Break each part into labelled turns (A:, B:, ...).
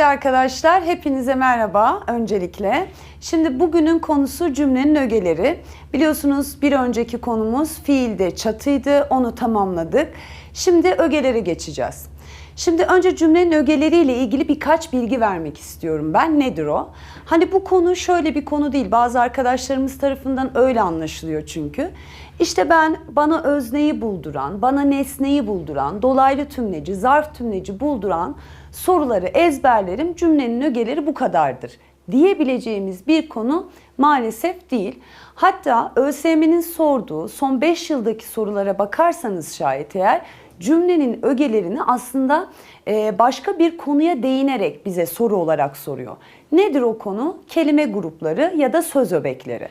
A: Sevgili arkadaşlar, hepinize merhaba öncelikle. Şimdi bugünün konusu cümlenin ögeleri. Biliyorsunuz bir önceki konumuz fiilde çatıydı, onu tamamladık. Şimdi ögelere geçeceğiz. Şimdi önce cümlenin ögeleriyle ilgili birkaç bilgi vermek istiyorum ben. Nedir o? Hani bu konu şöyle bir konu değil. Bazı arkadaşlarımız tarafından öyle anlaşılıyor çünkü. İşte ben bana özneyi bulduran, bana nesneyi bulduran, dolaylı tümleci, zarf tümleci bulduran soruları ezberlerim, cümlenin ögeleri bu kadardır diyebileceğimiz bir konu maalesef değil. Hatta ÖSYM'nin sorduğu son 5 yıldaki sorulara bakarsanız şayet eğer cümlenin ögelerini aslında e, başka bir konuya değinerek bize soru olarak soruyor. Nedir o konu? Kelime grupları ya da söz öbekleri.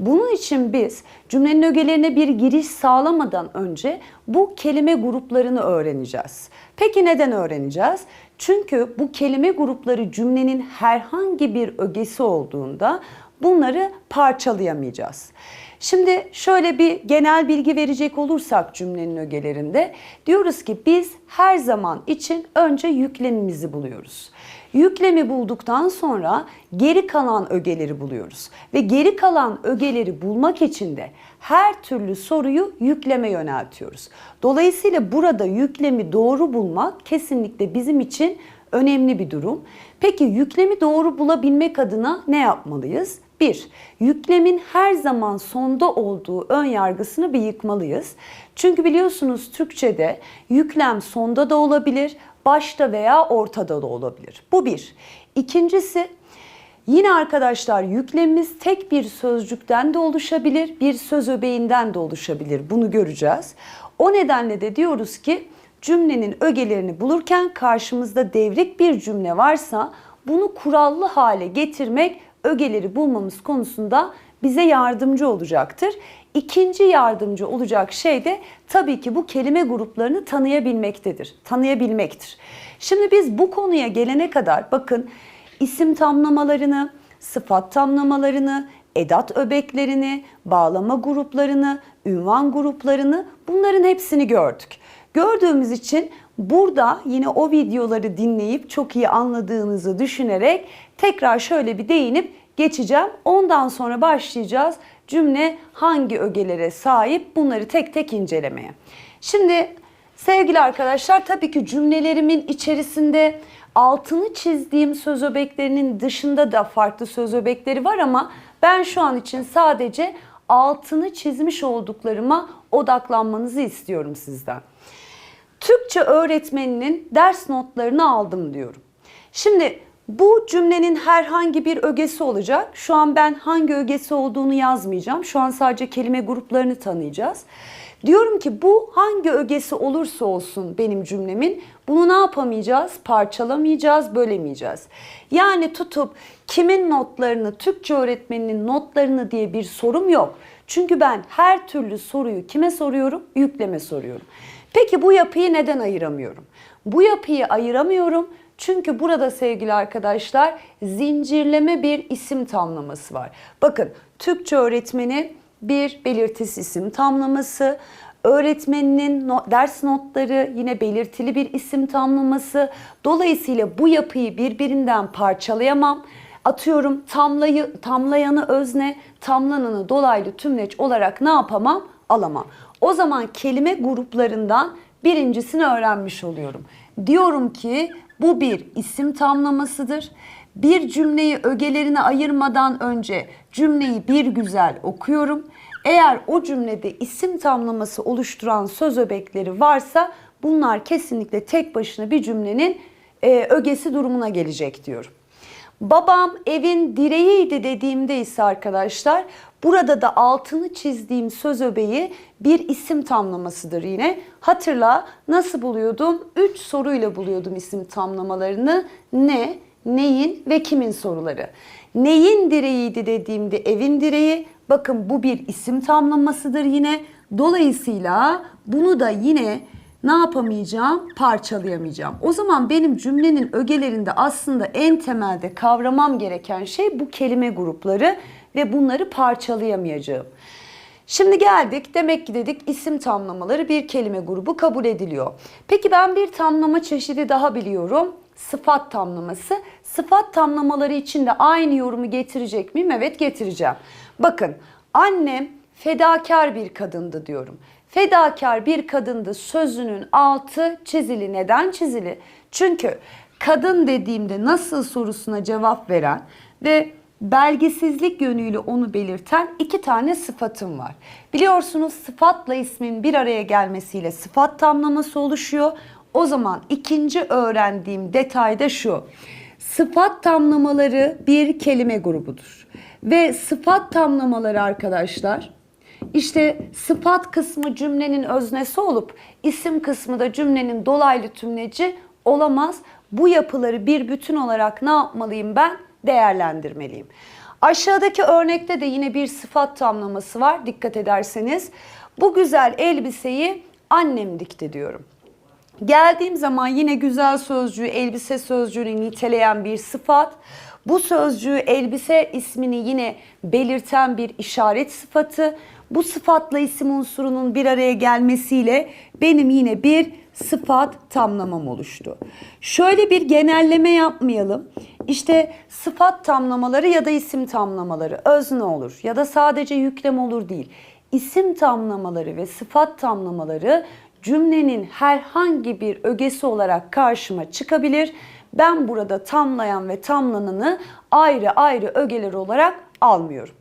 A: Bunun için biz cümlenin ögelerine bir giriş sağlamadan önce bu kelime gruplarını öğreneceğiz. Peki neden öğreneceğiz? Çünkü bu kelime grupları cümlenin herhangi bir ögesi olduğunda bunları parçalayamayacağız. Şimdi şöyle bir genel bilgi verecek olursak cümlenin ögelerinde diyoruz ki biz her zaman için önce yüklemimizi buluyoruz. Yüklemi bulduktan sonra geri kalan ögeleri buluyoruz. Ve geri kalan ögeleri bulmak için de her türlü soruyu yükleme yöneltiyoruz. Dolayısıyla burada yüklemi doğru bulmak kesinlikle bizim için önemli bir durum. Peki yüklemi doğru bulabilmek adına ne yapmalıyız? 1. Yüklemin her zaman sonda olduğu ön yargısını bir yıkmalıyız. Çünkü biliyorsunuz Türkçe'de yüklem sonda da olabilir, başta veya ortada da olabilir. Bu bir. İkincisi Yine arkadaşlar yüklemimiz tek bir sözcükten de oluşabilir, bir söz öbeğinden de oluşabilir. Bunu göreceğiz. O nedenle de diyoruz ki cümlenin ögelerini bulurken karşımızda devrik bir cümle varsa bunu kurallı hale getirmek ögeleri bulmamız konusunda bize yardımcı olacaktır. İkinci yardımcı olacak şey de tabii ki bu kelime gruplarını tanıyabilmektedir. Tanıyabilmektir. Şimdi biz bu konuya gelene kadar bakın isim tamlamalarını, sıfat tamlamalarını, edat öbeklerini, bağlama gruplarını, ünvan gruplarını bunların hepsini gördük. Gördüğümüz için burada yine o videoları dinleyip çok iyi anladığınızı düşünerek tekrar şöyle bir değinip geçeceğim. Ondan sonra başlayacağız cümle hangi ögelere sahip bunları tek tek incelemeye. Şimdi sevgili arkadaşlar tabii ki cümlelerimin içerisinde altını çizdiğim söz öbeklerinin dışında da farklı söz öbekleri var ama ben şu an için sadece altını çizmiş olduklarıma odaklanmanızı istiyorum sizden. Türkçe öğretmeninin ders notlarını aldım diyorum. Şimdi bu cümlenin herhangi bir ögesi olacak. Şu an ben hangi ögesi olduğunu yazmayacağım. Şu an sadece kelime gruplarını tanıyacağız. Diyorum ki bu hangi ögesi olursa olsun benim cümlemin bunu ne yapamayacağız? Parçalamayacağız, bölemeyeceğiz. Yani tutup kimin notlarını, Türkçe öğretmeninin notlarını diye bir sorum yok. Çünkü ben her türlü soruyu kime soruyorum? Yükleme soruyorum. Peki bu yapıyı neden ayıramıyorum? Bu yapıyı ayıramıyorum çünkü burada sevgili arkadaşlar zincirleme bir isim tamlaması var. Bakın Türkçe öğretmeni bir belirtisi isim tamlaması, öğretmeninin ders notları yine belirtili bir isim tamlaması. Dolayısıyla bu yapıyı birbirinden parçalayamam. Atıyorum tamlayı, tamlayanı özne, tamlananı dolaylı tümleç olarak ne yapamam? Alamam. O zaman kelime gruplarından birincisini öğrenmiş oluyorum. Diyorum ki bu bir isim tamlamasıdır. Bir cümleyi ögelerine ayırmadan önce cümleyi bir güzel okuyorum. Eğer o cümlede isim tamlaması oluşturan söz öbekleri varsa bunlar kesinlikle tek başına bir cümlenin e, ögesi durumuna gelecek diyorum. Babam evin direğiydi dediğimde ise arkadaşlar burada da altını çizdiğim söz öbeği bir isim tamlamasıdır yine. Hatırla nasıl buluyordum? 3 soruyla buluyordum isim tamlamalarını. Ne, neyin ve kimin soruları. Neyin direğiydi dediğimde evin direği. Bakın bu bir isim tamlamasıdır yine. Dolayısıyla bunu da yine ne yapamayacağım? Parçalayamayacağım. O zaman benim cümlenin ögelerinde aslında en temelde kavramam gereken şey bu kelime grupları ve bunları parçalayamayacağım. Şimdi geldik demek ki dedik isim tamlamaları bir kelime grubu kabul ediliyor. Peki ben bir tamlama çeşidi daha biliyorum. sıfat tamlaması. Sıfat tamlamaları için de aynı yorumu getirecek miyim? Evet getireceğim. Bakın annem fedakar bir kadındı diyorum. Fedakar bir kadındı sözünün altı çizili. Neden çizili? Çünkü kadın dediğimde nasıl sorusuna cevap veren ve belgesizlik yönüyle onu belirten iki tane sıfatım var. Biliyorsunuz sıfatla ismin bir araya gelmesiyle sıfat tamlaması oluşuyor. O zaman ikinci öğrendiğim detay da şu. Sıfat tamlamaları bir kelime grubudur. Ve sıfat tamlamaları arkadaşlar işte sıfat kısmı cümlenin öznesi olup isim kısmı da cümlenin dolaylı tümleci olamaz. Bu yapıları bir bütün olarak ne yapmalıyım ben? Değerlendirmeliyim. Aşağıdaki örnekte de yine bir sıfat tamlaması var dikkat ederseniz. Bu güzel elbiseyi annem dikti diyorum. Geldiğim zaman yine güzel sözcüğü, elbise sözcüğünü niteleyen bir sıfat. Bu sözcüğü elbise ismini yine belirten bir işaret sıfatı. Bu sıfatla isim unsurunun bir araya gelmesiyle benim yine bir sıfat tamlamam oluştu. Şöyle bir genelleme yapmayalım. İşte sıfat tamlamaları ya da isim tamlamaları özne olur ya da sadece yüklem olur değil. İsim tamlamaları ve sıfat tamlamaları cümlenin herhangi bir ögesi olarak karşıma çıkabilir. Ben burada tamlayan ve tamlananı ayrı ayrı ögeler olarak almıyorum.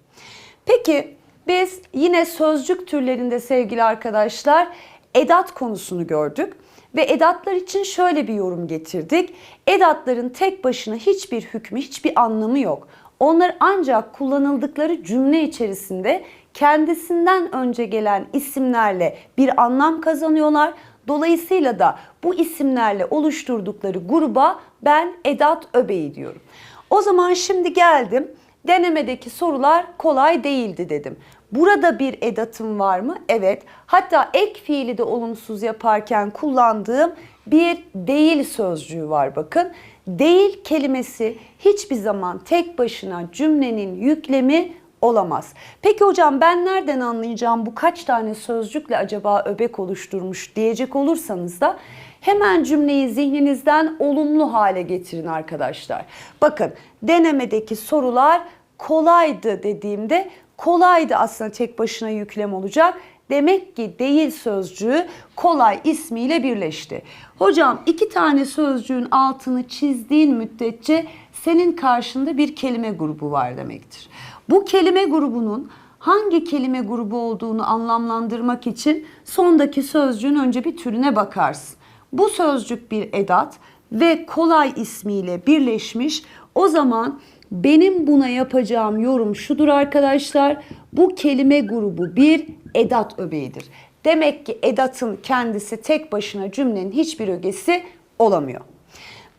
A: Peki biz yine sözcük türlerinde sevgili arkadaşlar edat konusunu gördük ve edatlar için şöyle bir yorum getirdik. Edatların tek başına hiçbir hükmü, hiçbir anlamı yok. Onlar ancak kullanıldıkları cümle içerisinde kendisinden önce gelen isimlerle bir anlam kazanıyorlar. Dolayısıyla da bu isimlerle oluşturdukları gruba ben edat öbeği diyorum. O zaman şimdi geldim. Denemedeki sorular kolay değildi dedim. Burada bir edatım var mı? Evet. Hatta ek fiili de olumsuz yaparken kullandığım bir değil sözcüğü var bakın. Değil kelimesi hiçbir zaman tek başına cümlenin yüklemi olamaz. Peki hocam ben nereden anlayacağım bu kaç tane sözcükle acaba öbek oluşturmuş diyecek olursanız da hemen cümleyi zihninizden olumlu hale getirin arkadaşlar. Bakın denemedeki sorular kolaydı dediğimde kolaydı aslında tek başına yüklem olacak. Demek ki değil sözcüğü kolay ismiyle birleşti. Hocam iki tane sözcüğün altını çizdiğin müddetçe senin karşında bir kelime grubu var demektir. Bu kelime grubunun hangi kelime grubu olduğunu anlamlandırmak için sondaki sözcüğün önce bir türüne bakarsın. Bu sözcük bir edat ve kolay ismiyle birleşmiş. O zaman benim buna yapacağım yorum şudur arkadaşlar. Bu kelime grubu bir edat öbeğidir. Demek ki edatın kendisi tek başına cümlenin hiçbir ögesi olamıyor.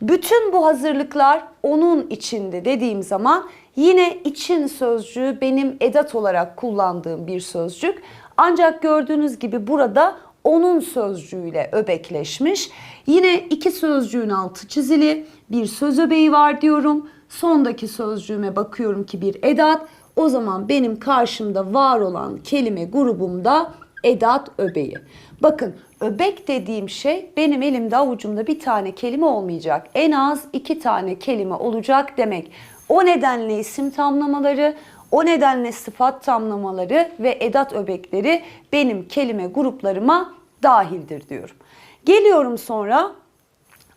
A: Bütün bu hazırlıklar onun içinde dediğim zaman yine için sözcüğü benim edat olarak kullandığım bir sözcük. Ancak gördüğünüz gibi burada onun sözcüğüyle öbekleşmiş. Yine iki sözcüğün altı çizili bir söz öbeği var diyorum. Sondaki sözcüğüme bakıyorum ki bir edat. O zaman benim karşımda var olan kelime grubumda edat öbeği. Bakın öbek dediğim şey benim elimde avucumda bir tane kelime olmayacak. En az iki tane kelime olacak demek. O nedenle isim tamlamaları, o nedenle sıfat tamlamaları ve edat öbekleri benim kelime gruplarıma dahildir diyorum. Geliyorum sonra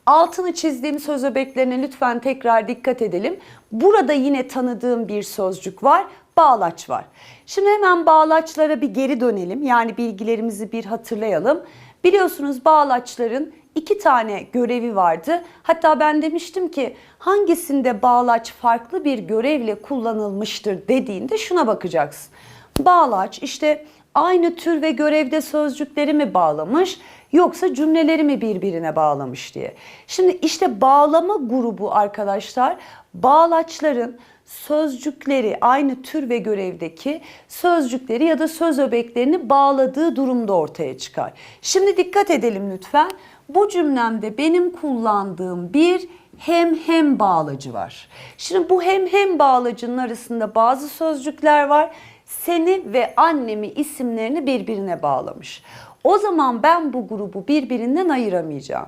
A: Altını çizdiğim söz öbeklerine lütfen tekrar dikkat edelim. Burada yine tanıdığım bir sözcük var. Bağlaç var. Şimdi hemen bağlaçlara bir geri dönelim. Yani bilgilerimizi bir hatırlayalım. Biliyorsunuz bağlaçların iki tane görevi vardı. Hatta ben demiştim ki hangisinde bağlaç farklı bir görevle kullanılmıştır dediğinde şuna bakacaksın. Bağlaç işte aynı tür ve görevde sözcükleri mi bağlamış yoksa cümleleri mi birbirine bağlamış diye. Şimdi işte bağlama grubu arkadaşlar bağlaçların sözcükleri aynı tür ve görevdeki sözcükleri ya da söz öbeklerini bağladığı durumda ortaya çıkar. Şimdi dikkat edelim lütfen. Bu cümlemde benim kullandığım bir hem hem bağlacı var. Şimdi bu hem hem bağlacının arasında bazı sözcükler var. Seni ve annemi isimlerini birbirine bağlamış. O zaman ben bu grubu birbirinden ayıramayacağım.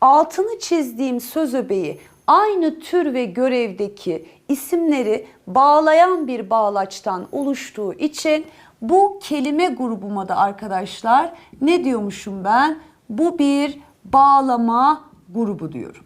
A: altını çizdiğim söz öbeği aynı tür ve görevdeki isimleri bağlayan bir bağlaçtan oluştuğu için bu kelime grubuma da arkadaşlar ne diyormuşum ben? Bu bir bağlama grubu diyorum.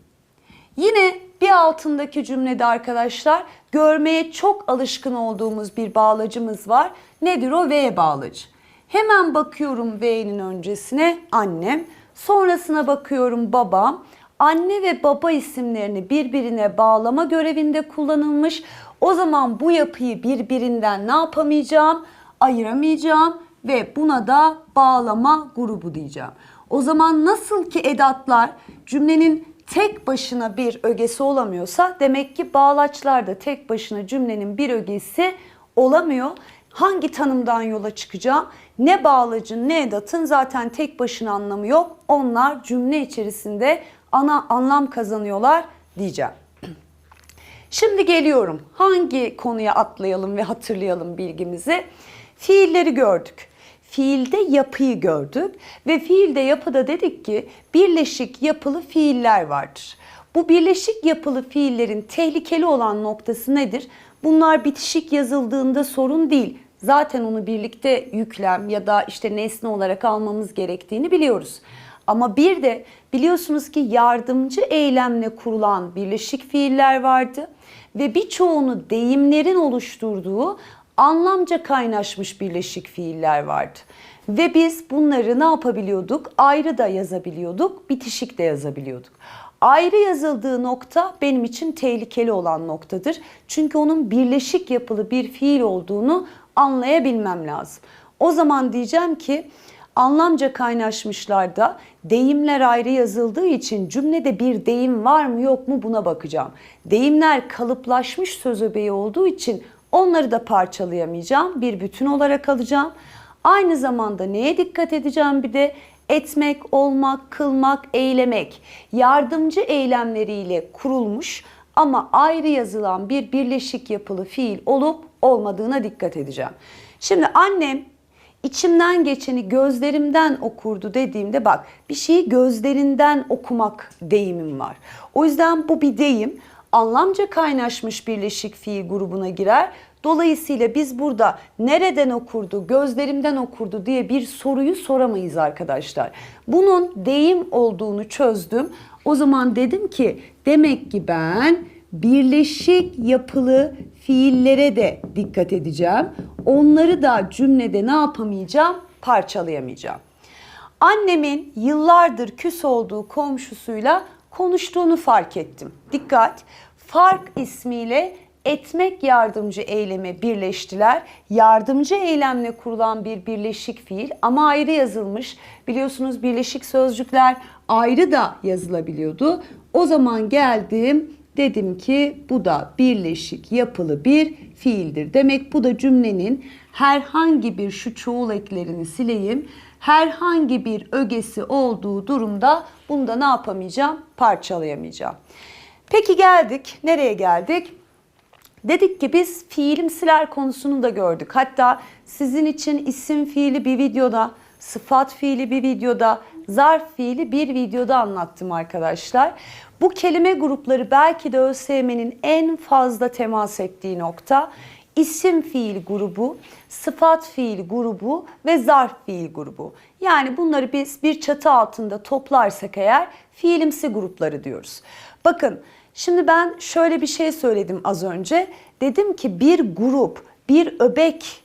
A: Yine bir altındaki cümlede arkadaşlar görmeye çok alışkın olduğumuz bir bağlacımız var. Nedir o? V bağlacı. Hemen bakıyorum V'nin öncesine annem. Sonrasına bakıyorum babam. Anne ve baba isimlerini birbirine bağlama görevinde kullanılmış. O zaman bu yapıyı birbirinden ne yapamayacağım? Ayıramayacağım ve buna da bağlama grubu diyeceğim. O zaman nasıl ki edatlar cümlenin tek başına bir ögesi olamıyorsa demek ki bağlaçlar da tek başına cümlenin bir ögesi olamıyor. Hangi tanımdan yola çıkacağım? Ne bağlacın ne edatın zaten tek başına anlamı yok. Onlar cümle içerisinde ana anlam kazanıyorlar diyeceğim. Şimdi geliyorum. Hangi konuya atlayalım ve hatırlayalım bilgimizi? Fiilleri gördük. Fiilde yapıyı gördük ve fiilde yapıda dedik ki birleşik yapılı fiiller vardır. Bu birleşik yapılı fiillerin tehlikeli olan noktası nedir? Bunlar bitişik yazıldığında sorun değil. Zaten onu birlikte yüklem ya da işte nesne olarak almamız gerektiğini biliyoruz. Ama bir de biliyorsunuz ki yardımcı eylemle kurulan birleşik fiiller vardı ve birçoğunu deyimlerin oluşturduğu anlamca kaynaşmış birleşik fiiller vardı. Ve biz bunları ne yapabiliyorduk? Ayrı da yazabiliyorduk, bitişik de yazabiliyorduk. Ayrı yazıldığı nokta benim için tehlikeli olan noktadır. Çünkü onun birleşik yapılı bir fiil olduğunu anlayabilmem lazım. O zaman diyeceğim ki anlamca kaynaşmışlarda deyimler ayrı yazıldığı için cümlede bir deyim var mı yok mu buna bakacağım. Deyimler kalıplaşmış söz öbeği olduğu için onları da parçalayamayacağım. Bir bütün olarak alacağım. Aynı zamanda neye dikkat edeceğim bir de etmek, olmak, kılmak, eylemek yardımcı eylemleriyle kurulmuş ama ayrı yazılan bir birleşik yapılı fiil olup olmadığına dikkat edeceğim. Şimdi annem içimden geçeni gözlerimden okurdu dediğimde bak bir şeyi gözlerinden okumak deyimim var. O yüzden bu bir deyim anlamca kaynaşmış birleşik fiil grubuna girer. Dolayısıyla biz burada nereden okurdu, gözlerimden okurdu diye bir soruyu soramayız arkadaşlar. Bunun deyim olduğunu çözdüm. O zaman dedim ki demek ki ben birleşik yapılı fiillere de dikkat edeceğim. Onları da cümlede ne yapamayacağım? Parçalayamayacağım. Annemin yıllardır küs olduğu komşusuyla konuştuğunu fark ettim. Dikkat! Fark ismiyle etmek yardımcı eylemi birleştiler. Yardımcı eylemle kurulan bir birleşik fiil ama ayrı yazılmış. Biliyorsunuz birleşik sözcükler ayrı da yazılabiliyordu. O zaman geldim dedim ki bu da birleşik yapılı bir fiildir. Demek bu da cümlenin herhangi bir şu çoğul eklerini sileyim. Herhangi bir ögesi olduğu durumda bunu da ne yapamayacağım? Parçalayamayacağım. Peki geldik. Nereye geldik? Dedik ki biz fiilimsiler konusunu da gördük. Hatta sizin için isim fiili bir videoda, sıfat fiili bir videoda, zarf fiili bir videoda anlattım arkadaşlar. Bu kelime grupları belki de ÖSYM'nin en fazla temas ettiği nokta isim fiil grubu, sıfat fiil grubu ve zarf fiil grubu. Yani bunları biz bir çatı altında toplarsak eğer fiilimsi grupları diyoruz. Bakın Şimdi ben şöyle bir şey söyledim az önce. Dedim ki bir grup, bir öbek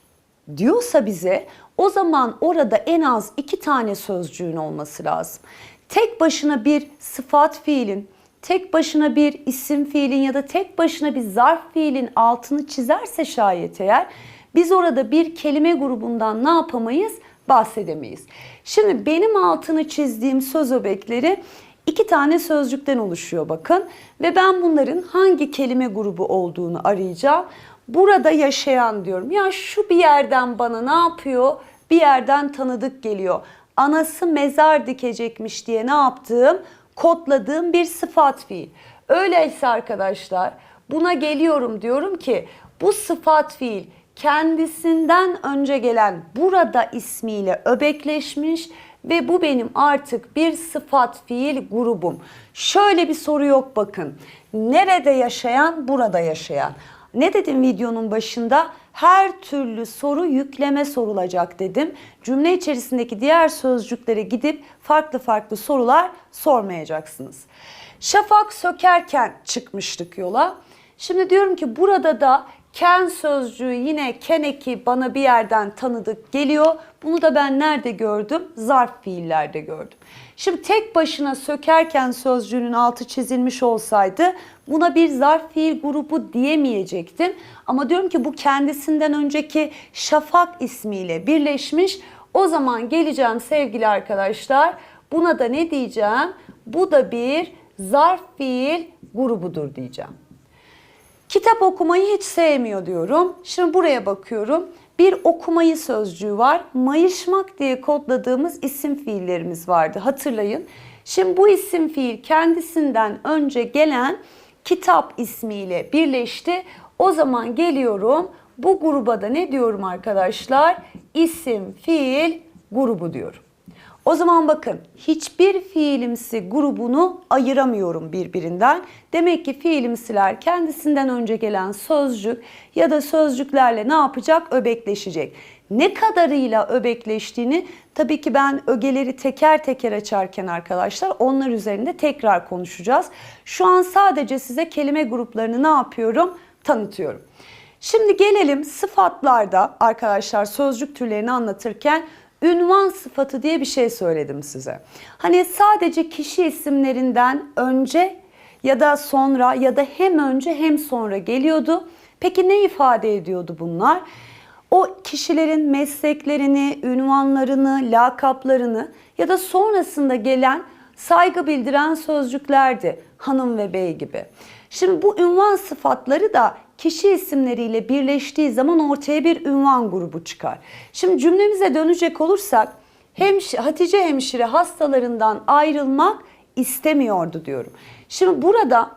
A: diyorsa bize o zaman orada en az iki tane sözcüğün olması lazım. Tek başına bir sıfat fiilin, tek başına bir isim fiilin ya da tek başına bir zarf fiilin altını çizerse şayet eğer biz orada bir kelime grubundan ne yapamayız? Bahsedemeyiz. Şimdi benim altını çizdiğim söz öbekleri iki tane sözcükten oluşuyor bakın. Ve ben bunların hangi kelime grubu olduğunu arayacağım. Burada yaşayan diyorum. Ya şu bir yerden bana ne yapıyor? Bir yerden tanıdık geliyor. Anası mezar dikecekmiş diye ne yaptığım? Kodladığım bir sıfat fiil. Öyleyse arkadaşlar buna geliyorum diyorum ki bu sıfat fiil kendisinden önce gelen burada ismiyle öbekleşmiş ve bu benim artık bir sıfat fiil grubum. Şöyle bir soru yok bakın. Nerede yaşayan? Burada yaşayan. Ne dedim videonun başında? Her türlü soru yükleme sorulacak dedim. Cümle içerisindeki diğer sözcüklere gidip farklı farklı sorular sormayacaksınız. Şafak sökerken çıkmıştık yola. Şimdi diyorum ki burada da ken sözcüğü yine ken eki bana bir yerden tanıdık geliyor. Bunu da ben nerede gördüm? Zarf fiillerde gördüm. Şimdi tek başına sökerken sözcüğünün altı çizilmiş olsaydı buna bir zarf fiil grubu diyemeyecektim. Ama diyorum ki bu kendisinden önceki şafak ismiyle birleşmiş. O zaman geleceğim sevgili arkadaşlar. Buna da ne diyeceğim? Bu da bir zarf fiil grubudur diyeceğim. Kitap okumayı hiç sevmiyor diyorum. Şimdi buraya bakıyorum. Bir okumayı sözcüğü var. Mayışmak diye kodladığımız isim fiillerimiz vardı. Hatırlayın. Şimdi bu isim fiil kendisinden önce gelen kitap ismiyle birleşti. O zaman geliyorum. Bu gruba da ne diyorum arkadaşlar? İsim fiil grubu diyorum. O zaman bakın hiçbir fiilimsi grubunu ayıramıyorum birbirinden. Demek ki fiilimsiler kendisinden önce gelen sözcük ya da sözcüklerle ne yapacak? Öbekleşecek. Ne kadarıyla öbekleştiğini tabii ki ben ögeleri teker teker açarken arkadaşlar onlar üzerinde tekrar konuşacağız. Şu an sadece size kelime gruplarını ne yapıyorum? Tanıtıyorum. Şimdi gelelim sıfatlarda arkadaşlar sözcük türlerini anlatırken ünvan sıfatı diye bir şey söyledim size. Hani sadece kişi isimlerinden önce ya da sonra ya da hem önce hem sonra geliyordu. Peki ne ifade ediyordu bunlar? O kişilerin mesleklerini, ünvanlarını, lakaplarını ya da sonrasında gelen saygı bildiren sözcüklerdi. Hanım ve bey gibi. Şimdi bu ünvan sıfatları da kişi isimleriyle birleştiği zaman ortaya bir ünvan grubu çıkar. Şimdi cümlemize dönecek olursak hemş Hatice hemşire hastalarından ayrılmak istemiyordu diyorum. Şimdi burada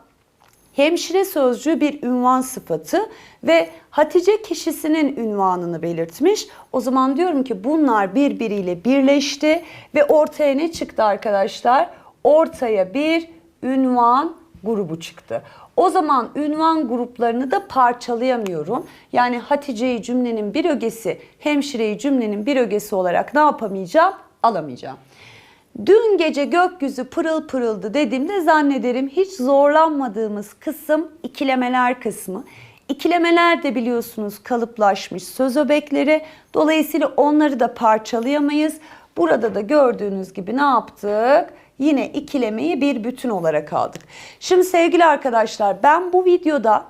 A: hemşire sözcüğü bir ünvan sıfatı ve Hatice kişisinin ünvanını belirtmiş. O zaman diyorum ki bunlar birbiriyle birleşti ve ortaya ne çıktı arkadaşlar? Ortaya bir ünvan grubu çıktı. O zaman ünvan gruplarını da parçalayamıyorum. Yani Hatice'yi cümlenin bir ögesi, hemşireyi cümlenin bir ögesi olarak ne yapamayacağım? Alamayacağım. Dün gece gökyüzü pırıl pırıldı dediğimde zannederim hiç zorlanmadığımız kısım ikilemeler kısmı. İkilemeler de biliyorsunuz kalıplaşmış söz öbekleri. Dolayısıyla onları da parçalayamayız. Burada da gördüğünüz gibi ne yaptık? Yine ikilemeyi bir bütün olarak aldık. Şimdi sevgili arkadaşlar ben bu videoda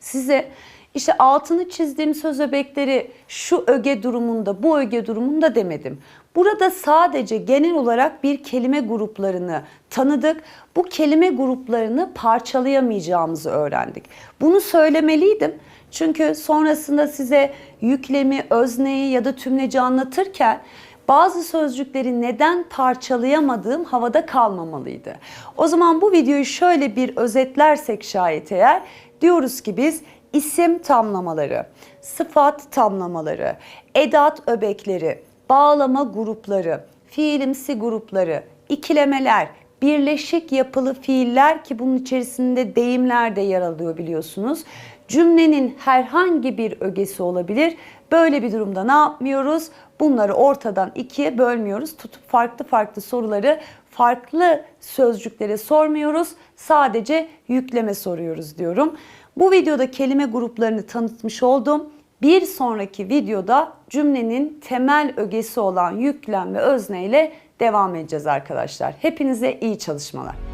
A: size işte altını çizdiğim söz öbekleri şu öge durumunda, bu öge durumunda demedim. Burada sadece genel olarak bir kelime gruplarını tanıdık. Bu kelime gruplarını parçalayamayacağımızı öğrendik. Bunu söylemeliydim. Çünkü sonrasında size yüklemi, özneyi ya da tümleci anlatırken bazı sözcükleri neden parçalayamadığım havada kalmamalıydı. O zaman bu videoyu şöyle bir özetlersek şayet eğer diyoruz ki biz isim tamlamaları, sıfat tamlamaları, edat öbekleri, bağlama grupları, fiilimsi grupları, ikilemeler, birleşik yapılı fiiller ki bunun içerisinde deyimler de yer alıyor biliyorsunuz. Cümlenin herhangi bir ögesi olabilir. Böyle bir durumda ne yapmıyoruz? Bunları ortadan ikiye bölmüyoruz. Tutup farklı farklı soruları farklı sözcüklere sormuyoruz. Sadece yükleme soruyoruz diyorum. Bu videoda kelime gruplarını tanıtmış oldum. Bir sonraki videoda cümlenin temel ögesi olan yüklem ve özne ile devam edeceğiz arkadaşlar. Hepinize iyi çalışmalar.